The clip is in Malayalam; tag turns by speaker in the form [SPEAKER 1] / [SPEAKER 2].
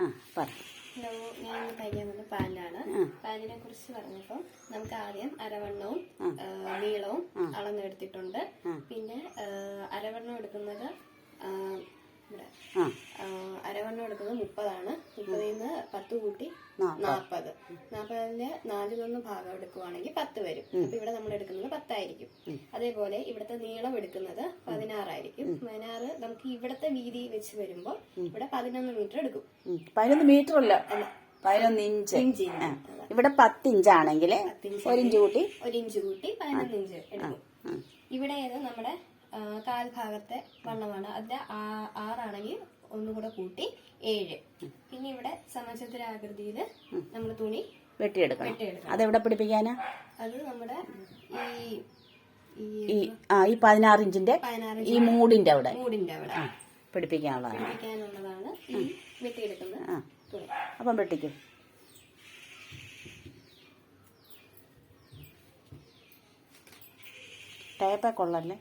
[SPEAKER 1] ആ പറ.
[SPEAKER 2] ഹലോ ഞാൻ വന്ന പാന്റാണ്
[SPEAKER 1] ആ.
[SPEAKER 2] കുറിച്ച് പറഞ്ഞപ്പോൾ നമുക്ക് ആദ്യം അരവണ്ണവും നീളവും അളന്നെടുത്തിട്ടുണ്ട്. പിന്നെ അരവണ്ണം എടുക്കുന്നത് അരവണ്ണം എടുക്കുന്നത് മുപ്പതാണ്. മുപ്പതിൽ നിന്ന് പത്ത് കൂട്ടി. നാൽപ്പത് നാൽപ്പതിന് നാലിലൊന്ന് ഭാഗം എടുക്കുവാണെങ്കിൽ പത്ത് വരും. അപ്പൊ ഇവിടെ നമ്മൾ എടുക്കുന്നത് പത്തായിരിക്കും. അതേപോലെ ഇവിടുത്തെ നീളം എടുക്കുന്നത് പതിനാറായിരിക്കും. പതിനാറ് നമുക്ക് ഇവിടത്തെ വീതി വെച്ച് വരുമ്പോൾ ഇവിടെ പതിനൊന്ന് മീറ്റർ എടുക്കും.
[SPEAKER 1] പതിനൊന്ന് മീറ്റർ അല്ല. പതിനൊന്ന് ഇഞ്ച്
[SPEAKER 2] ഇഞ്ച്.
[SPEAKER 1] ഇവിടെ പത്ത് ഇഞ്ചാണെങ്കിൽ ഒരു ഇഞ്ച് കൂട്ടി.
[SPEAKER 2] ഒരു ഇഞ്ച് കൂട്ടി പതിനൊന്ന് ഇഞ്ച് എടുക്കും. ഇവിടെ നമ്മുടെ കാൽഭാഗത്തെ വണ്ണമാണ്. അതിന്റെ ആറാണെങ്കിൽ ഒന്നുകൂടെ കൂട്ടി ഏഴ്. പിന്നെ ഇവിടെ സമചതുരാകൃതിയിൽ നമ്മൾ തുണി
[SPEAKER 1] വെട്ടിയെടുക്കണം.
[SPEAKER 2] അത്
[SPEAKER 1] അതെവിടെ പിടിപ്പിക്കാനാ?
[SPEAKER 2] അത് നമ്മുടെ ഈ
[SPEAKER 1] ആ ഈ പതിനാറ് ഇഞ്ചിന്റെ ഈ മൂടിന്റെ അവിടെ. ആ പിടിപ്പിക്കാനുള്ളതാണ്. ആ. അപ്പം വെട്ടിക്കും. ടേപ്പൊക്കെ ഉള്ളല്ലേ